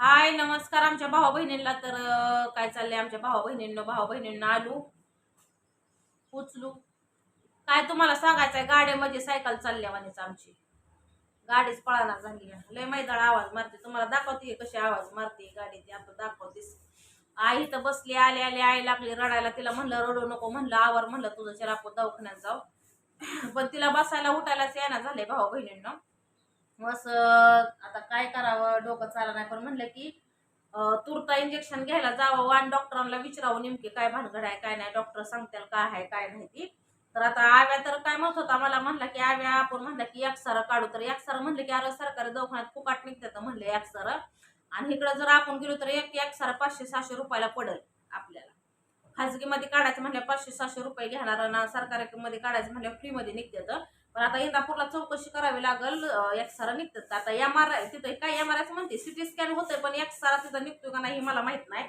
हाय नमस्कार आमच्या भाऊ बहिणींना तर काय चाललंय आमच्या भाऊ बहिणींना भाऊ बहिणींना आलो उचलू. काय तुम्हाला सांगायचंय? गाड्यामध्ये म्हणजे सायकल चालल्यावानीच आमची. गाडीच पळाना झाली. लय मैदाळ आवाज मारते. तुम्हाला दाखवते कशी आवाज मारते गाडी ती आता दाखवतेस. आई तर बसली आली आली आई लागली रडायला. तिला म्हणलं रडू नको म्हणलं आवर म्हणलं तुझं चला आपण दवाखान्यात जाऊ. पण तिला बसायला उठायलाच येणार झाले भाऊ बहिणींना मग असं आता काय करावं? डोकं चाला नाही. पण म्हणलं की तुरता इंजेक्शन घ्यायला जावं आणि डॉक्टरांना विचारावं नेमके काय भानगड आहे काय नाही. डॉक्टर सांगतील काय आहे काय नाही ती. तर आता आव्या तर काय म्हणत होता? मला म्हणला की आव्या आपण म्हणलं की एक्सरा काढू. तर एक्सरा म्हणलं की अरे सरकारी दवाखान्यात फुकाट निघतात म्हणलं एक्सरा आणि इकडं जर आपण गेलो तर एक एक्सरा पाचशे सहाशे रुपयाला पडेल आपल्याला. खाजगीमध्ये काढायचं म्हणलं पाचशे सहाशे रुपये घेणार ना सरकारी मध्ये काढायचं म्हणलं फ्रीमध्ये निघतात पण आता इंदापूरला चौकशी करावी लागल एक्सरा निघतात. आता एम आर आय तिथं काय एम आर आयचं म्हणते? सिटी स्कॅन होतंय पण एक्सरा तिथं निघतो का नाही हे मला माहीत नाही.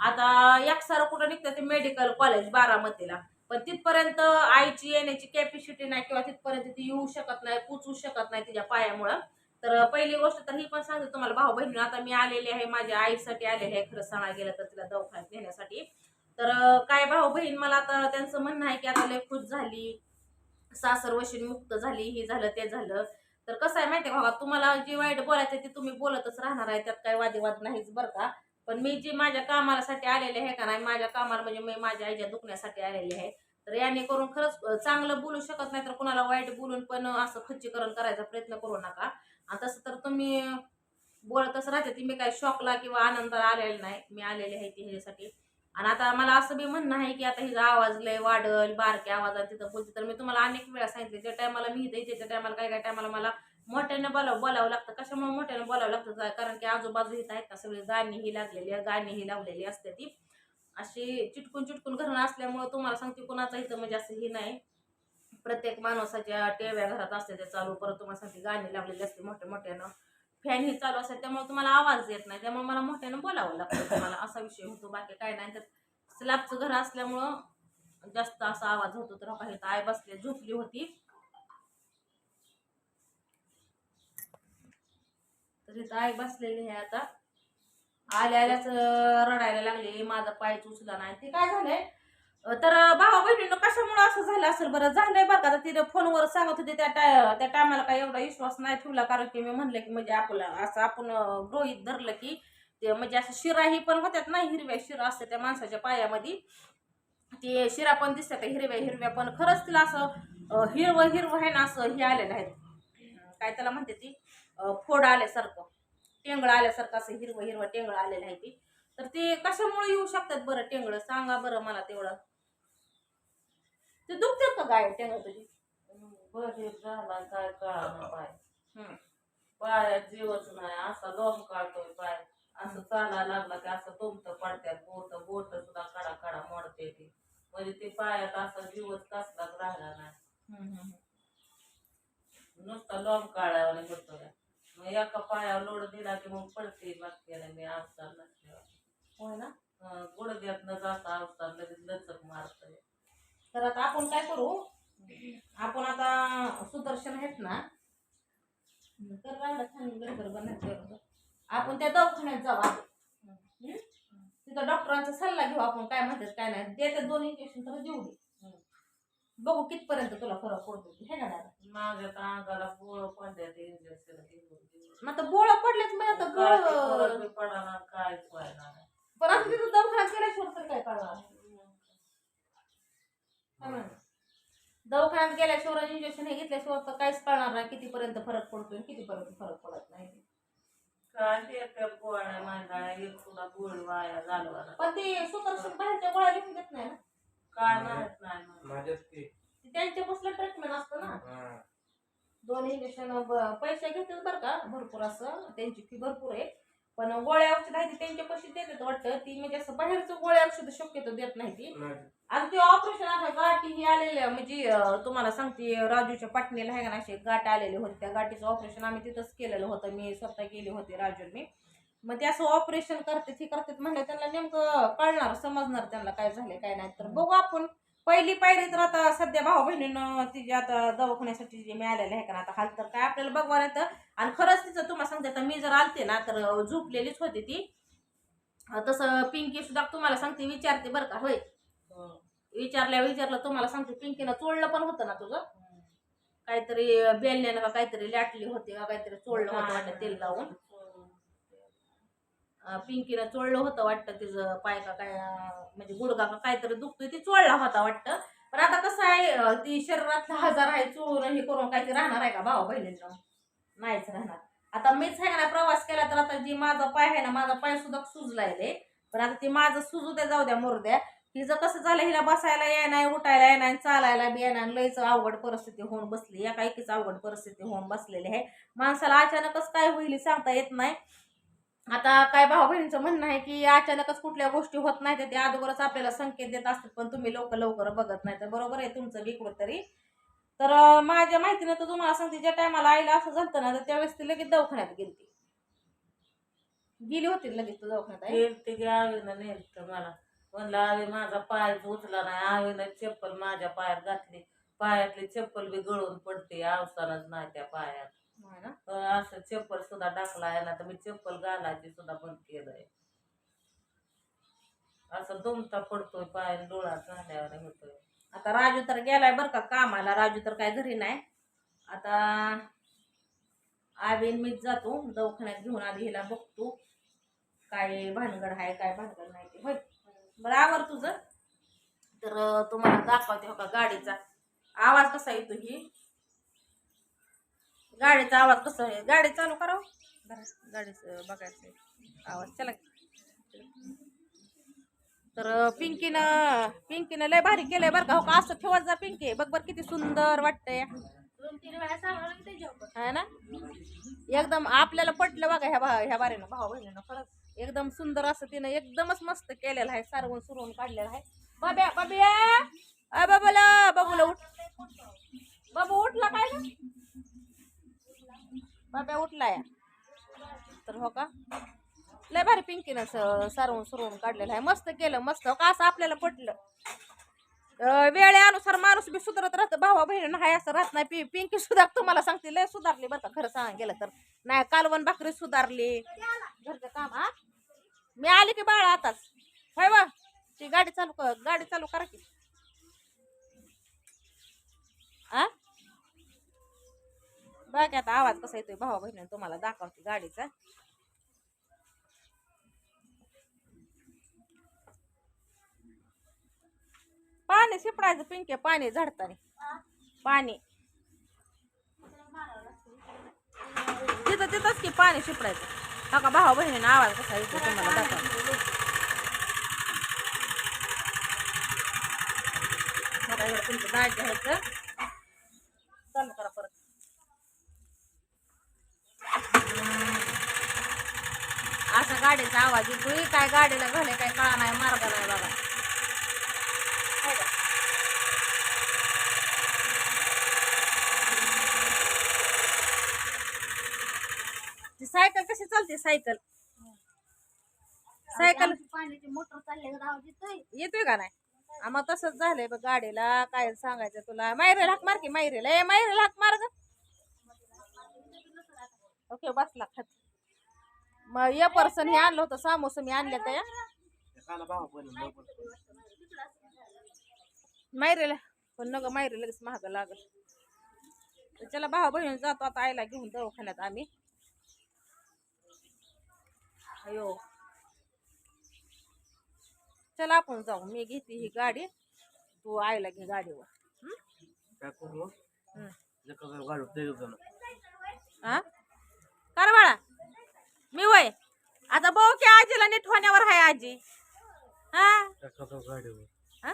आता एक्सरा कुठं निघतं ते मेडिकल कॉलेज बारामतीला. पण तिथपर्यंत आईची येण्याची कॅपॅसिटी नाही किंवा तिथपर्यंत ती येऊ शकत नाही पोचू शकत नाही तिच्या पायामुळं. तर पहिली गोष्ट तर ही पण सांगते तुम्हाला भाऊ बहिणी आता मी आलेली आहे माझ्या आईसाठी आलेली आहे खरं सांगायला गेलं तर तिला दवाखान्यात नेण्यासाठी. तर काय भाऊ बहीण मला आता त्यांचं म्हणणं आहे की आता लय खुश झाली. सासर वशीन मुक्त झाली हे झालं ते झालं. तर कसं आहे माहिती आहे का तुम्हाला जे वाईट बोलायचं ते तुम्ही बोलतच राहणार आहे त्यात काही वादविवाद नाहीच बरं का. पण मी जे माझ्या कामासाठी आलेले आहे का नाही माझ्या कामाला म्हणजे मी माझ्या आईच्या दुखण्यासाठी आलेले आहे. तर याने करून खरंच चांगलं बोलू शकत नाही तर कुणाला वाईट बोलून पण असं खच्चीकरण करायचा प्रयत्न करू नका. आणि तसं तर तुम्ही बोलतच राहते ती मी काही शॉकला किंवा आनंदाला आलेला नाही मी आलेले आहे ती ह्याच्यासाठी. आणि आता मला असं बी म्हणणं आहे की आता हिचा आवाज लय वाढल बारक्या आवाजात तिथं बोलते तर मी तुम्हाला अनेक वेळा सांगितले त्या टायमाला मी इथे त्या टायमाला काय काय टायमाला मला मोठ्यानं बोलावं बोलावं लागतं. कशामुळे मोठ्यानं बोलावं लागतं? कारण की आजूबाजू इथं आहेत ना सगळी गाणी ही लागलेली आहे, गाणी ही लावलेली असते ती. अशी चिटकून चिटकून घरून असल्यामुळे तुम्हाला सांगते कुणाचं इथं म्हणजे असं ही नाही. प्रत्येक माणसाच्या टेव्या घरात असते ते चालू परत तुम्हाला सांगते गाणी लावलेली असते मोठ्या मोठ्यानं. फॅन ही चालू असेल त्यामुळे तुम्हाला आवाज येत नाही. त्यामुळे मला मोठ्यानं बोलावं लागतं तुम्हाला असा विषय होतो. बाकी काय नाही तर स्लॅबचं घर असल्यामुळं जास्त असा आवाज होतो तर काही आय बसले झोपली होती. तर इथं आई बसलेली आहे आता. आल्या आल्याच रडायला लागली माझा पाय उचला नाही. ते काय झालंय? तर भावा बहिणीनं कशामुळे असं झालं असेल बरं? झालंय बरं का? आता तिने फोनवर सांगत होते त्या टाय त्या टायमाला काय एवढा विश्वास नाही ठेवला कारण की मी म्हणलं की म्हणजे आपलं असं आपण गृहित धरलं की ते म्हणजे असं शिराही पण होत्यात ना हिरव्या शिरा असते त्या माणसाच्या पायामध्ये. ते शिरा पण दिसतात हिरव्या हिरव्या पण. खरंच तिला असं हिरवं हिरवं आहे ना असं हे आलेलं आहे. काय त्याला म्हणते ती? फोड आल्यासारखं. टेंगळ आल्यासारखं असं हिरवं हिरवं टेंगळ आलेलं आहे ती. तर ते कशामुळे येऊ शकतात बरं टेंगळ? सांगा बरं मला तेवढं. ते दुखतात का गाय टेंगळ तुझी झाला काय कळा पाय हम्म. पायात जीवच नाही असा लोम काढतोय पाय. असं चालायला लागला की असं तुमचं पडत्यात बोट बोट सुद्धा कडा कडा मोडते ती. म्हणजे ते पायात असा जीवच कसलाच राहिला नाही. हम्म, हम्म, नुसता लोम काढायला होतोय मग एका पायावर लोड दिला की मग पडते बाकी मी अवतार नसल्यावर. होय ना? गुडघ्यात न जाता अवतार लगेच लचक मारतोय. तर आता आपण काय करू आपण आता सुदर्शन आहेत ना तर राहिलं छान गडबड बनायचं आपण त्या दवाखान्यात जाऊ? तिथं डॉक्टरांचा सल्ला घेऊ आपण काय म्हणतात काय नाही देते दोन इंजेक्शन तर देऊ दे. बघू कितपर्यंत तुला फरक पडतो. हे दादा माझ्या तर अंगाला इंजेक्शन घेऊन मग आता गोळ्या पडल्याच काय गोळ पडणार. पण आता तिथं दवाखान्यात गेल्याशिवाय तर काय कळणार? दवाखान्यात गेल्याशिवाय इंजेक्शन हे घेतल्याशिवाय तर काहीच कळणार नाही कितीपर्यंत फरक पडतोय आणि कितीपर्यंत फरक पडत नाही. काय ते गोळ्या मांडा एक तुला गोळी वाया पण ते सुदर्शन बाहेरच्या गोळ्या लिहून देत नाही ना. काय माहीत नाही त्यांच्या बसलं ट्रीटमेंट असतं ना. हा. दोन इंजेक्शन पैसे घेतात बरं का भरपूर असं. त्यांची फी भरपूर आहे. पण गोळ्या औषध आहे ती त्यांच्या पैसे देतात वाटतं. ती म्हणजे असं बाहेरचं गोळ्या औषध शक्यतो देत नाही ती. आता ते ऑपरेशन आता गाठी ही आलेल्या म्हणजे अं, तुम्हाला सांगते राजूच्या पाटणीला आहे का ना असे गाठ आलेले होते. त्या गाठीचं ऑपरेशन आम्ही तिथंच केलेलं होतं. मी स्वतः गेले होते मी. मग ते असं ऑपरेशन करते हे करतात म्हणलं त्यांना नेमकं कळणार समजणार त्यांना काय झाले काय नाही. तर बघू आपण. पहिली पायरी तर आता सध्या भाऊ बहिणीनं तिची आता दवाखान्यासाठी जे मिळालेलं आहे का ना आता हाल तर काय आपल्याला बघवा नाही तर. आणि खरंच तिचं तुम्हाला सांगते आता मी जर आलते ना तर झोपलेलीच होती ती. अं, तसं पिंकी सुद्धा तुम्हाला सांगते विचारते बरं का होय. विचारल्या विचारलं तुम्हाला सांगते पिंकीनं चोळलं पण होतं ना तुझं? काहीतरी बेलण्यानं का काहीतरी लाटली होती का काहीतरी चोळलं होतं वाटतं तेल लावून? पिंकीनं चोळलं होतं वाटतं तिचं पाय का काय म्हणजे गुडगा का काहीतरी दुखतोय ती चोळला होता वाटतं. पण आता कसं आहे ती शरीरातला हजार आहे चोळून हे करून काहीतरी राहणार आहे का भाऊ बहिणींना नाहीच राहणार. आता मीच आहे ना प्रवास केला तर आता जी माझा पाय आहे ना माझा पाय सुद्धा सुजलाय पण आता ती माझं सुजू द्या जाऊ द्या मोर द्या. हिचं कसं झालं हिला बसायला येणार उठायला येणार चालायला बी येणार लयच अवघड परिस्थिती होऊन बसली एका एकीच अवघड परिस्थिती होऊन बसलेली आहे. माणसाला अचानकच काय होईल सांगता येत नाही. आता काय भाऊ बहिणीचं म्हणणं आहे की अचानकच कुठल्या गोष्टी होत नाही तर ते अगोदरच आपल्याला संकेत देत असतात पण तुम्ही लवकर लवकर बघत नाही तर बरोबर आहे तुमचं बिकडं तरी तर माझ्या माहितीनं तर तुम्हाला सांगते ज्या टायमाला आईला असं झालं ना तर त्यावेळेस ती लगेच दवाखान्यात गेली गेली होती लगेच तू दवाखान्यात मला. म्हणलं आवी माझा पाय उचला नाही. आवीनं चप्पल माझ्या पायात घातली. पायातली चप्पल बी गळून पडते. अवसानच नाही त्या पायात. असं चप्पल सुद्धा टाकलाय ना तर मी चप्पल घालायची सुद्धा बंद केलंय. असं दुमता पडतोय पाय डोळा झाल्यावर होतोय. आता राजू तर गेलाय बरं का कामाला. राजू तर काय घरी नाही. आता आवीन मीच जातो. दवाखान्यात घेऊन आधी हिला बघतो. काय भानगड आहे काय भानगड नाही ते. बरं आवर तुझं. तर तुम्हाला दाखवते हो का गाडीचा. आवाज कसा येतो ही? गाडीचा आवाज कसा आहे? गाडी चालू करावं बरं गाडीचं बघायचं आवाज चला. तर पिंकीनं पिंकीनं लय भारी केलंय बरं का. हो का असं ठेवत जा पिंकी. बघ बरं किती सुंदर वाटतंय. है ना? एकदम आपल्याला पटलं बघा ह्या भा ह्या बारीनं भाऊ बहिणीनं खरंच. एकदम सुंदर असं तिनं एकदमच मस्त केलेलं आहे सारवून सुरवून काढलेलं आहे. बाब्या बाब्या! अ बाबाला बाबूला उठ. बाबू उठला काय ना बाब्या उठला या तर हो का? लय भारी पिंकीनं सारवून सुरवून काढलेलं आहे. मस्त केलं मस्त. हो का? असं आपल्याला पटलं. अं, वेळेनुसार माणूस बी सुधारत राहतं. भावा बहिणी हाय असं राहत नाही. पि पिंकी सुधार तुम्हाला सांगते लय सुधारली बरं का. खरं सांग गेलं तर. नाही कालवण भाकरी सुधारली. घरचं काम हा? मी आले की बाळा आताच. होय बा? ती गाडी चालू कर गाडी चालू करा की. आ? बघ आता आवाज कसा येतोय? भावा बहिणी तुम्हाला दाखवते गाडीचा. पाणी शिपडायचं पिंके पाणी झाडताना. पाणी. तिथं तिथंच की पाणी शिपडायचं. हा का भावा बहिणीनं आवाज कसा येतो तुम्हाला दाखवा आता इकडं तुमचं डाळ घ्यायचं चालू करा परत असा गाडीचा आवाज येतोय. काय गाडीला घाले काय कळा नाही. मार्ग नाही बघा. ती सायकल कशी चालते सायकल? सायकल पाण्याची मोटर चालले आवाज येतोय येतोय का नाही? आ, मग तसंच झालंय बघ गाडीला काय सांगायचं तुला? मायरेला हाक मार की मायरेला ए मायरेला हाक मार ग. ओके बसला खात. मग ये पर्सन हे आणलं होतं सामोस मी आणल्या त्या. मायरेला पण नग मायरे लगेच महाग लागल. चला भाऊ बहीण जातो आता आईला घेऊन दवाखान्यात आम्ही. अयो. चला आपण जाऊ. मी घेते ही गाडी. तू आईला घे गाडीवर. हं? कर? बाळा. मी वय. आता भाऊ की आजीला नीट होण्यावर आहे आजी. हा? हा?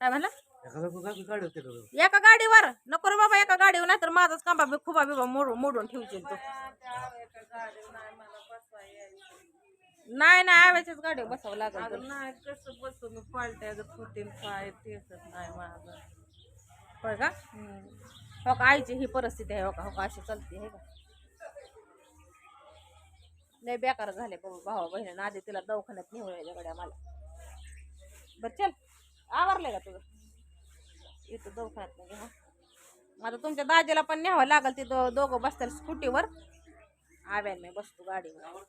काय म्हणलं? एका गाडीवर? नको रे बाबा एका गाडीवर नाही तर माझाच कांबा बी खुबा बिबा मोडून मोडून ठेवशील तू. नाही नाही आव्याच्याच गाडीवर बसावं लागेल. नाही कसं बसू मी पालट्या गं फुटीन पाय तेच नाही माझं. होय का? हो का आईची ही परिस्थिती आहे हो का हो का अशी चालते हे का? लय बेकार झाले बाबा भावा बहिणीनं. आधी तिला दवाखान्यात नेऊन यायच्या गड्या मला. बर चल आवरलंय का तुझं? इथं दवाखान्यात म्हणजे नाही हा आता तुमच्या दाजीला पण न्यावं लागल ते दो- दोघं बसतात स्कूटीवर. आव्यान मी बसतो गाडीवर.